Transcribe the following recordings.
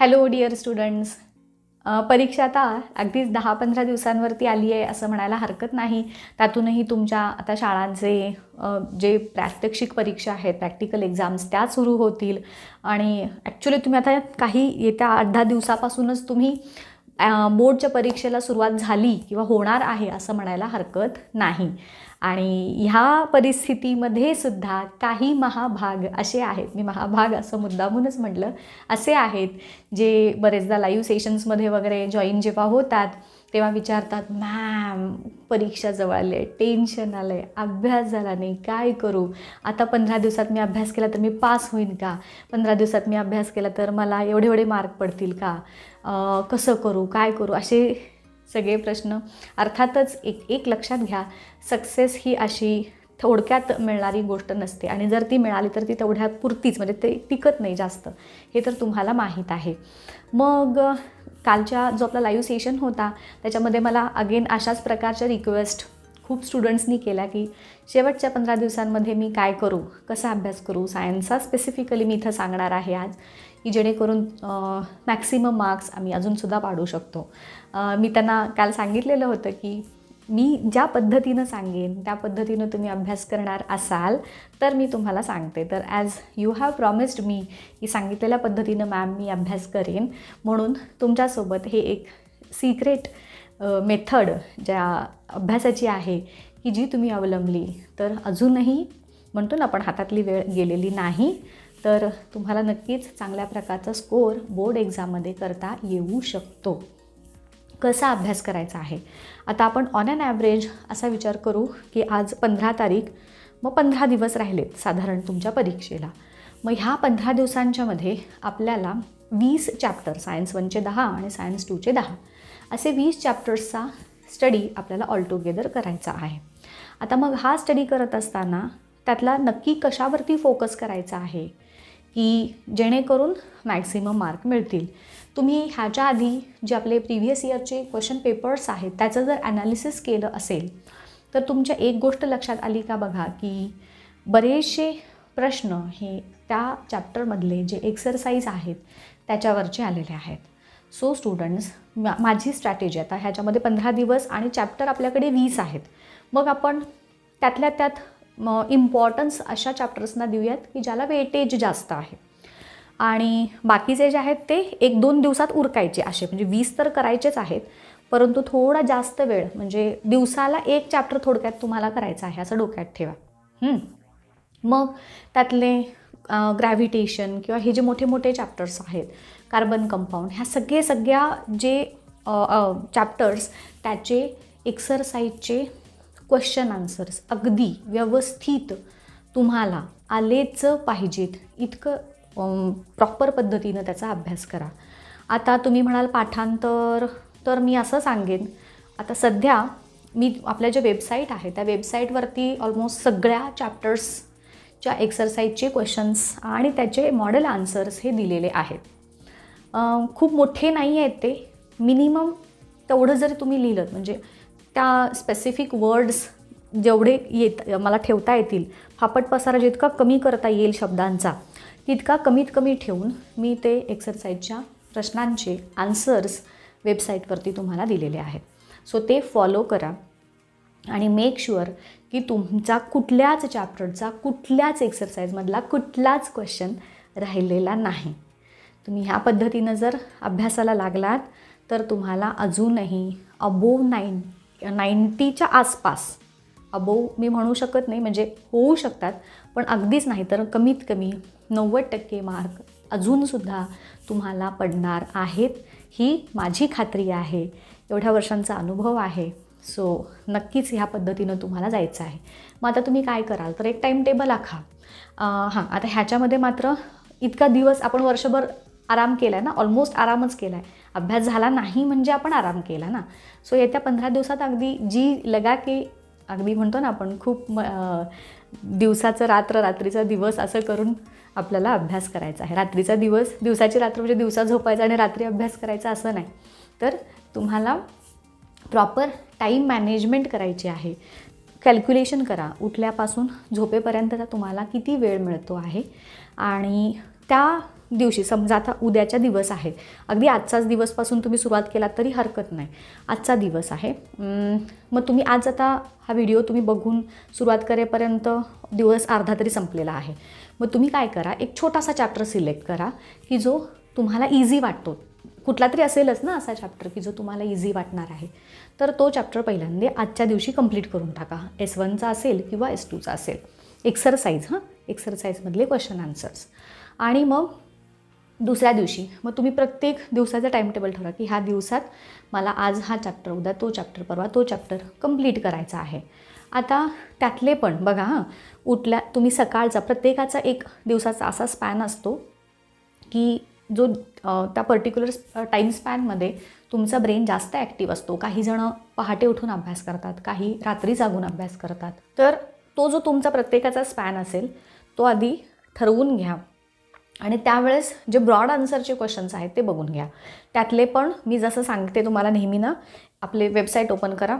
Hello dear students परीक्षा आता अगदीच दहा पंधरा दिवसांवरती आली आहे असं म्हणायला हरकत नाही. त्यातूनही तुमच्या आता शाळांचे जे प्रात्यक्षिक परीक्षा आहेत प्रॅक्टिकल एक्झाम्स त्या सुरू होतील. आणि ॲक्च्युली तुम्ही आता काही येत्या आठ दहा दिवसापासूनच तुम्ही बोर्डच्या परीक्षेला सुरुवात झाली किंवा होणार आहे असं म्हणायला हरकत नाही. आणि ह्या परिस्थितीमध्ये सुद्धा काही महाभाग असे आहेत. मी महाभाग असं मुद्दामूनच म्हटलं. असे आहेत जे बरेचदा लाईव्ह सेशन्समध्ये वगैरे जॉईन जेव्हा होतात तेव्हा विचारतात मॅम परीक्षा जवळ आली आहे टेन्शन आलं आहे अभ्यास झाला नाही काय करू? आता पंधरा दिवसात मी अभ्यास केला तर मी पास होईन का? पंधरा दिवसात मी अभ्यास केला तर मला एवढे एवढे मार्क पडतील का? कसं करू? काय करू? असे सगळे प्रश्न. अर्थातच एक एक लक्षात घ्या सक्सेस ही अशी थोडक्यात मिळणारी गोष्ट नसते. आणि जर ती मिळाली तर ती तेवढ्या पुरतीच म्हणजे ते टिकत नाही जास्त. हे तर तुम्हाला माहीत आहे. मग कालच्या जो आपला लाईव्ह सेशन होता त्याच्यामध्ये मला अगेन अशाच प्रकारच्या रिक्वेस्ट खूप स्टुडंट्सनी केल्या की शेवटच्या पंधरा दिवसांमध्ये मी काय करू? कसा अभ्यास करू? सायन्सचा स्पेसिफिकली मी इथं सांगणार आहे आज की जेणेकरून मॅक्सिमम मार्क्स आम्ही अजूनसुद्धा पाडू शकतो. मी त्यांना काल सांगितलेलं होतं की मी ज्या पद्धतीनं सांगेन त्या पद्धतीनं तुम्ही अभ्यास करणार असाल तर मी तुम्हाला सांगते. तर ॲज यू हॅव प्रॉमिस्ड मी की सांगितलेल्या पद्धतीनं मॅम मी अभ्यास करेन. म्हणून तुमच्यासोबत हे एक सिक्रेट मेथड ज्या अभ्यासाची आहे की जी तुम्ही अवलंबली. तर अजूनही म्हणतो ना आपण हातातली वेळ गेलेली नाही तर तुम्हाला नक्कीच चांगल्या प्रकारचा स्कोअर बोर्ड एक्झाममध्ये करता येऊ शकतो. कसा अभ्यास करायचा आहे? आता आपण ऑन ॲन ॲव्हरेज असा विचार करू की आज पंधरा तारीख मग पंधरा दिवस राहिलेत साधारण तुमच्या परीक्षेला. मग ह्या पंधरा दिवसांच्यामध्ये आपल्याला वीस चॅप्टर सायन्स वनचे दहा आणि सायन्स टूचे दहा असे वीस चॅप्टर्सचा स्टडी आपल्याला ऑल टुगेदर करायचा आहे. आता मग हा स्टडी करत असताना त्यातला नक्की कशावरती फोकस करायचा आहे? की जेणेकरून मॅक्झिमम मार्क मिळतील. तुम्ही ह्याच्या आधी जे आपले प्रिव्हियस इयरचे क्वेश्चन पेपर्स आहेत त्याचं जर ॲनालिसिस केलं असेल तर तुमच्या एक गोष्ट लक्षात आली का बघा की बरेचसे प्रश्न हे त्या चॅप्टरमधले जे एक्सरसाइज आहेत त्याच्यावरचे आलेले आहेत. सो स्टुडंट्स मा माझी स्ट्रॅटेजी आता ह्याच्यामध्ये पंधरा दिवस आणि चॅप्टर आपल्याकडे वीस आहेत. मग आपण त्यातल्या त्यात इम्पॉर्टन्स अशा चॅप्टर्सना देऊयात की ज्याला वेटेज जास्त आहे. आणि बाकीचे जे आहेत ते एक दोन दिवसात उरकायचे असे म्हणजे वीस तर करायचेच आहेत परंतु थोडा जास्त वेळ म्हणजे दिवसाला एक चॅप्टर थोडक्यात तुम्हाला करायचं आहे असं डोक्यात ठेवा. मग त्यातले ग्रॅव्हिटेशन किंवा हे जे मोठे मोठे चॅप्टर्स आहेत कार्बन कंपाऊंड ह्या सगळे सगळ्या जे चॅप्टर्स त्याचे एक्सरसाइजचे क्वेश्चन आन्सर्स अगदी व्यवस्थित तुम्हाला आलेच पाहिजेत. इतकं प्रॉपर पद्धतीनं त्याचा अभ्यास करा. आता तुम्ही म्हणाल पाठांतर तर मी असं सांगेन. आता सध्या मी आपल्या ज्या वेबसाईट आहे त्या वेबसाईटवरती ऑलमोस्ट सगळ्या चॅप्टर्सच्या एक्सरसाइजचे क्वेश्चन्स आणि त्याचे मॉडेल आन्सर्स हे दिलेले आहेत. खूप मोठे नाही आहेत ते. मिनिमम तेवढं जरी तुम्ही लिहिलं म्हणजे त्या स्पेसिफिक वर्ड्स जेवढे येत मला ठेवता येतील फापट पसारा जितका कमी करता येईल शब्दांचा तितका कमीत कमी ठेवून मी ते एक्सरसाइजच्या प्रश्नांचे आन्सर्स वेबसाईटवरती तुम्हाला दिलेले आहेत. सो ते फॉलो करा आणि मेक शुअर की तुमचा कुठल्याच चॅप्टरचा कुठल्याच एक्सरसाइजमधला कुठलाच क्वेश्चन राहिलेला नाही. तुम्ही ह्या पद्धतीनं जर अभ्यासाला लागलात तर तुम्हाला अजूनही अबोव नाईन नाईंटीच्या आसपास. अबोव मी म्हणू शकत नाही म्हणजे होऊ शकतात पण अगदीच नाही तर कमीत कमी नव्वद टक्के मार्क अजूनसुद्धा तुम्हाला पडणार आहेत. ही माझी खात्री आहे. एवढ्या वर्षांचा अनुभव आहे. सो नक्कीच ह्या पद्धतीनं तुम्हाला जायचं आहे. मग आता तुम्ही काय कराल? तर एक टाईम टेबल आखा हां आता ह्याच्यामध्ये मात्र इतका दिवस आपण वर्षभर आराम केला आहे ना? ऑलमोस्ट आरामच केला आहे अभ्यास झाला नाही म्हणजे आपण आराम केला ना. सो येत्या पंधरा दिवसात अगदी जी लगा की अगदी म्हणतो ना आपण खूप म- दिवसाचं रात्र रात्रीचा दिवस असं करून आपल्याला अभ्यास करायचा आहे. रात्रीचा दिवस दिवसाची रात्र म्हणजे दिवसा झोपायचा आणि रात्री अभ्यास करायचा असं नाही. तर तुम्हाला प्रॉपर टाईम मॅनेजमेंट करायची आहे. कॅल्क्युलेशन करा. उठल्यापासून झोपेपर्यंतचा तुम्हाला किती वेळ मिळतो आहे? आणि त्या दिवशी समजा आता उद्याच्या दिवस आहे. अगदी आजचाच दिवसपासून तुम्ही सुरुवात केलात तरी हरकत नाही. आजचा दिवस आहे. मग तुम्ही आज आता हा व्हिडिओ तुम्ही बघून सुरुवात करेपर्यंत दिवस अर्धा तरी संपलेला आहे. मग तुम्ही काय करा एक छोटासा चॅप्टर सिलेक्ट करा की जो तुम्हाला इझी वाटतो. कुठला तरी असेलच ना असा चॅप्टर की जो तुम्हाला इझी वाटणार आहे. तर तो चॅप्टर पहिल्यांदा आजच्या दिवशी कंप्लीट करून टाका. एस वनचा असेल किंवा एस टूचा असेल. एक्सरसाइज हां? एक्सरसाइजमधले क्वेश्चन आन्सर्स आणि मग दुसऱ्या दिवशी. मग तुम्ही प्रत्येक दिवसाचा टाईम टेबल ठरवा की ह्या दिवसात मला आज हा चॅप्टर उद्या तो चॅप्टर परवा तो चॅप्टर कंप्लीट करायचा आहे. आता त्यातले पण बघा हां उठल्या तुम्ही सकाळचा प्रत्येकाचा एक दिवसाचा असा स्पॅन असतो की जो त्या पर्टिक्युलर टाईम स्पॅनमध्ये तुमचा ब्रेन जास्त ॲक्टिव्ह असतो. काही जणं पहाटे उठून अभ्यास करतात काही रात्री जागून अभ्यास करतात. तर तो जो तुमचा प्रत्येकाचा स्पॅन असेल तो आधी ठरवून घ्या. आणि त्यावेळेस जे ब्रॉड आन्सरचे क्वेश्चन्स आहेत ते बघून घ्या. त्यातले पण मी जसं सांगते तुम्हाला नेहमी ना आपले वेबसाईट ओपन करा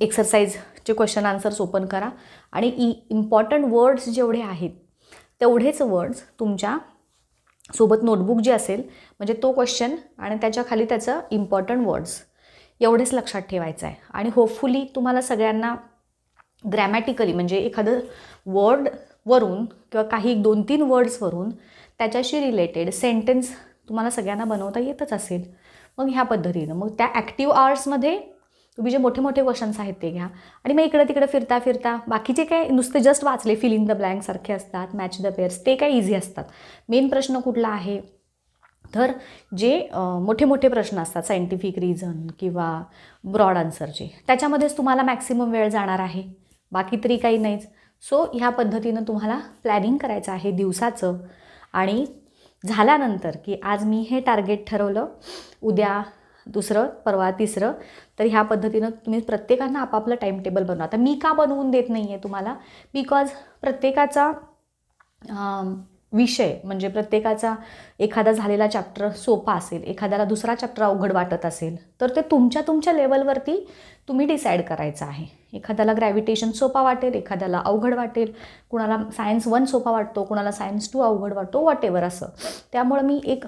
एक्सरसाइजचे क्वेश्चन आन्सर्स ओपन करा आणि ई इम्पॉर्टंट वर्ड्स जेवढे आहेत तेवढेच वर्ड्स तुमच्यासोबत नोटबुक जी असेल म्हणजे तो क्वेश्चन आणि त्याच्याखाली त्याचं इम्पॉर्टंट वर्ड्स एवढेच लक्षात ठेवायचं आहे. आणि होपफुली तुम्हाला सगळ्यांना ग्रॅमॅटिकली म्हणजे एखादं वर्ड वरून किंवा काही दोन तीन वर्ड्सवरून त्याच्याशी रिलेटेड सेंटेन्स तुम्हाला सगळ्यांना बनवता येतच असेल. मग ह्या पद्धतीनं. मग त्या ॲक्टिव्ह आवर्समध्ये तुम्ही जे मोठे मोठे क्वेश्चन्स आहेत ते घ्या. आणि मग इकडे तिकडे फिरता फिरता बाकीचे काय नुसते जस्ट वाचले फिल इन द ब्लँकसारखे असतात मॅच द पेअर्स ते काय इझी असतात. मेन प्रश्न कुठला आहे? तर जे मोठे मोठे प्रश्न असतात सायंटिफिक रिझन किंवा ब्रॉड आन्सरचे त्याच्यामध्येच तुम्हाला मॅक्सिमम वेळ जाणार आहे. बाकी तरी काही नाहीच. सो ह्या पद्धतीनं तुम्हाला प्लॅनिंग करायचं आहे दिवसाचं. आणि झाल्यानंतर की आज मी हे टार्गेट ठरवलं उद्या दुसरं परवा तिसरं तर ह्या पद्धतीनं तुम्ही प्रत्येकांना आपापलं टाईम टेबल बनवा. आता मी का बनवून देत नाही आहे तुम्हाला? बिकॉज प्रत्येकाचा विषय म्हणजे प्रत्येकाचा एखादा झालेला चॅप्टर सोपा असेल एखाद्याला दुसरा चॅप्टर अवघड वाटत असेल तर ते तुमच्या तुमच्या लेवलवरती तुम्ही डिसाईड करायचं आहे. एखाद्याला ग्रॅव्हिटेशन सोपा वाटेल एखाद्याला अवघड वाटेल कुणाला सायन्स वन सोपा वाटतो कुणाला सायन्स टू अवघड वाटतो वॉटेवर असं. त्यामुळं मी एक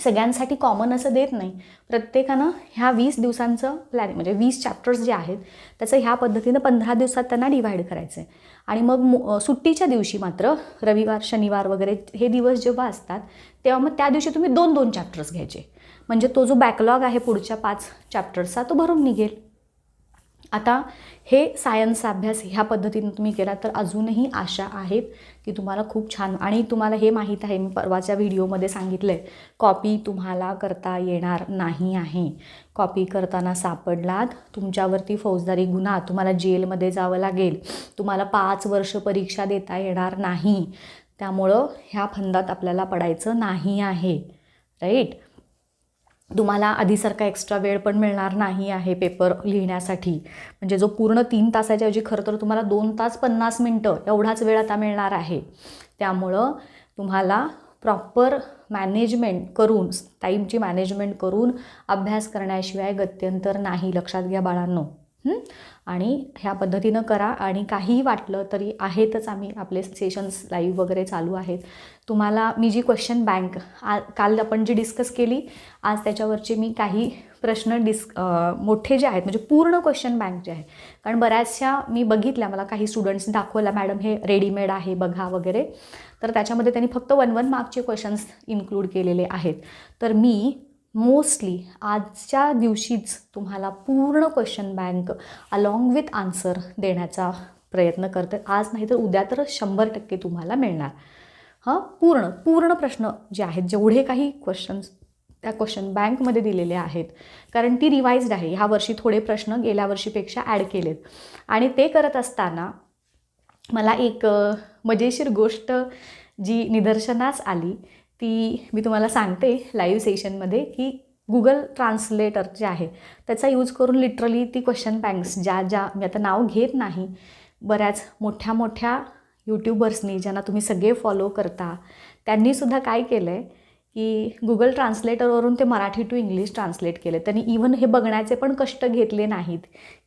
सगळ्यांसाठी कॉमन असं देत नाही. प्रत्येकानं ह्या वीस दिवसांचं प्लॅनिंग म्हणजे वीस चॅप्टर्स जे आहेत त्याचं ह्या पद्धतीनं पंधरा दिवसात त्यांना डिव्हाइड करायचं आहे आणि मग सुट्टीच्या दिवशी मात्र रविवार शनिवार वगैरे हे दिवस जेव्हा असतात तेव्हा मग त्या दिवशी तुम्ही दोन दोन चॅप्टर्स घ्यायचे. म्हणजे तो जो बॅकलॉग आहे पुढच्या पाच चॅप्टर्सचा तो भरून निघेल. आता हे सायन्सचा अभ्यास ह्या पद्धतीनं तुम्ही केला तर अजूनही आशा आहेत की तुम्हाला खूप छान आणि तुम्हाला हे माहीत आहे मी परवाच्या व्हिडिओमध्ये सांगितलं आहे कॉपी तुम्हाला करता येणार नाही आहे. कॉपी करताना सापडलात तुमच्यावरती फौजदारी गुन्हा तुम्हाला जेलमध्ये जावं लागेल तुम्हाला पाच वर्ष परीक्षा देता येणार नाही. त्यामुळं ह्या फंदात आपल्याला पडायचं नाही आहे राईट तुम्हाला आधीसारखा एक्स्ट्रा वेळ पण मिळणार नाही आहे पेपर लिहिण्यासाठी. म्हणजे जो पूर्ण तीन तासाच्या ऐवजी खरं तर तुम्हाला दोन तास पन्नास मिनटं एवढाच वेळ आता मिळणार आहे. त्यामुळं तुम्हाला प्रॉपर मॅनेजमेंट करून टाईमची मॅनेजमेंट करून अभ्यास करण्याशिवाय गत्यंतर नाही. लक्षात घ्या बाळांनो. आणि ह्या पद्धतीनं करा आणि काहीही वाटलं तरी आहेतच आम्ही आपले सेशन्स लाईव्ह वगैरे चालू आहेत. तुम्हाला मी जी क्वेश्चन बँक आ काल आपण जी डिस्कस केली आज त्याच्यावरचे मी काही प्रश्न डिस् मोठे जे आहेत म्हणजे पूर्ण क्वेश्चन बँक जे आहे कारण बऱ्याचशा मी बघितल्या मला काही स्टुडंट्स दाखवला मॅडम हे रेडीमेड आहे बघा वगैरे. तर त्याच्यामध्ये त्यांनी फक्त वन वन मार्कचे क्वेश्चन्स इन्क्लूड केलेले आहेत. तर मी मोस्टली आजच्या दिवशीच तुम्हाला पूर्ण question bank along with answer देण्याचा प्रयत्न करते. आज नाही तर उद्या तर शंभर टक्के तुम्हाला मिळणार. हां? पूर्ण पूर्ण प्रश्न जे आहेत जेवढे काही क्वेश्चन्स त्या क्वेश्चन बँकमध्ये दिलेले आहेत कारण ती रिवाइज्ड आहे. ह्या वर्षी थोडे प्रश्न गेल्या वर्षीपेक्षा ॲड केलेत. आणि ते करत असताना मला एक मजेशीर गोष्ट जी निदर्शनास आली ती मी तुम्हाला सांगते लाईव्ह सेशनमध्ये की गुगल ट्रान्सलेटर जे आहे त्याचा यूज करून लिटरली ती क्वेश्चन बँक्स ज्या ज्या मी आता नाव घेत नाही बऱ्याच मोठ्या मोठ्या यूट्यूबर्सनी ज्यांना तुम्ही सगळे फॉलो करता त्यांनीसुद्धा काय केलं आहे की गुगल ट्रान्सलेटरवरून ते मराठी टू इंग्लिश ट्रान्सलेट केले. त्यांनी इव्हन हे बघण्याचे पण कष्ट घेतले नाहीत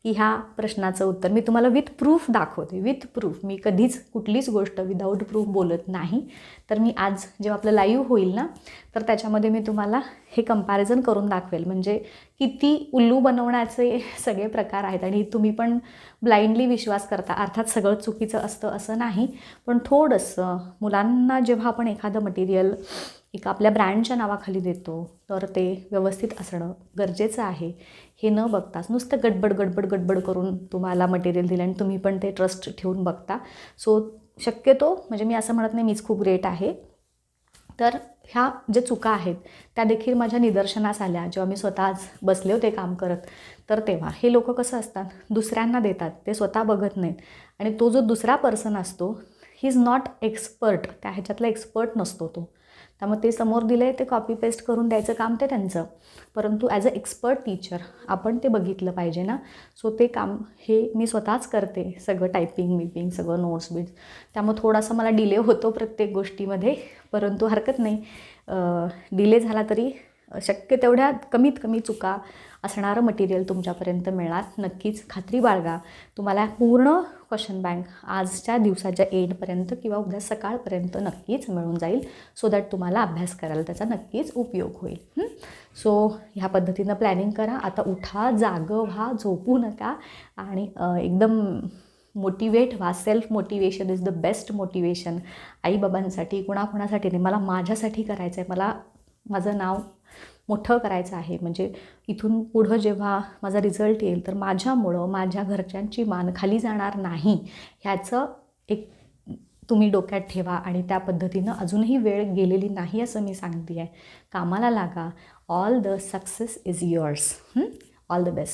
की ह्या प्रश्नाचं उत्तर. मी तुम्हाला विथ प्रूफ दाखवते. विथ प्रूफ मी कधीच कुठलीच गोष्ट विदाऊट प्रूफ बोलत नाही. तर मी आज जेव्हा आपलं लाईव्ह होईल ना तर त्याच्यामध्ये मी तुम्हाला हे कंपॅरिझन करून दाखवेल. म्हणजे किती उल्लू बनवण्याचे सगळे प्रकार आहेत आणि तुम्ही पण ब्लाइंडली विश्वास करता. अर्थात सगळं चुकीचं असतं असं नाही. पण थोडंसं मुलांना जेव्हा आपण एखादं मटेरियल एक आपल्या ब्रँडच्या नावाखाली देतो तर ते व्यवस्थित असणं गरजेचं आहे. हे न बघताच नुसतं गडबड गडबड गडबड करून तुम्हाला मटेरियल दिलं आणि तुम्ही पण ते ट्रस्ट ठेवून बघता. सो शक्यतो म्हणजे मी असं म्हणत नाही मीच खूप ग्रेट आहे. तर ह्या ज्या चुका आहेत त्या देखील माझ्या निदर्शनास आल्या. जेव्हा मी स्वतः बसले होते काम करत तर तेव्हा हे लोक कसं असतात? दुसऱ्यांना देतात ते स्वतः बघत नाहीत. आणि तो जो दुसरा पर्सन असतो ही इज नॉट एक्सपर्ट त्या ह्याच्यातला एक्सपर्ट नसतो तो. त्यामुळे ते समोर दिले ते कॉपी पेस्ट करून द्यायचं काम ते त्यांचं. परंतु ॲज अ एक्सपर्ट टीचर आपण ते बघितलं पाहिजे ना. सो ते काम हे मी स्वतःच करते सगळं टायपिंग बिपिंग सगळं नोट्स बिट्स त्यामुळे थोडासा मला डिले होतो प्रत्येक गोष्टीमध्ये. परंतु हरकत नाही. डिले झाला तरी शक्य तेवढ्या कमीत कमी चुका असणारं मटेरियल तुमच्यापर्यंत मिळणार. नक्कीच खात्री बाळगा. तुम्हाला पूर्ण क्वेश्चन बँक आजच्या दिवसाच्या एंडपर्यंत किंवा उद्या सकाळपर्यंत नक्कीच मिळून जाईल सो दॅट तुम्हाला अभ्यास करायला त्याचा नक्कीच उपयोग होईल. सो ह्या पद्धतीनं प्लॅनिंग करा. आता उठा जागं व्हा झोपू नका आणि एकदम मोटिवेट व्हा. Self motivation is the best motivation आईबाबांसाठी कुणाकुणासाठी नाही मला माझ्यासाठी करायचं आहे मला माझं नाव मोठं करायचं आहे. म्हणजे इथून पुढं जेव्हा माझा रिझल्ट येईल तर माझ्यामुळं माझ्या घरच्यांची मान खाली जाणार नाही. ह्याचं एक तुम्ही डोक्यात ठेवा आणि त्या पद्धतीनं अजूनही वेळ गेलेली नाही असं मी सांगते आहे कामाला लागा. All the success is yours all the best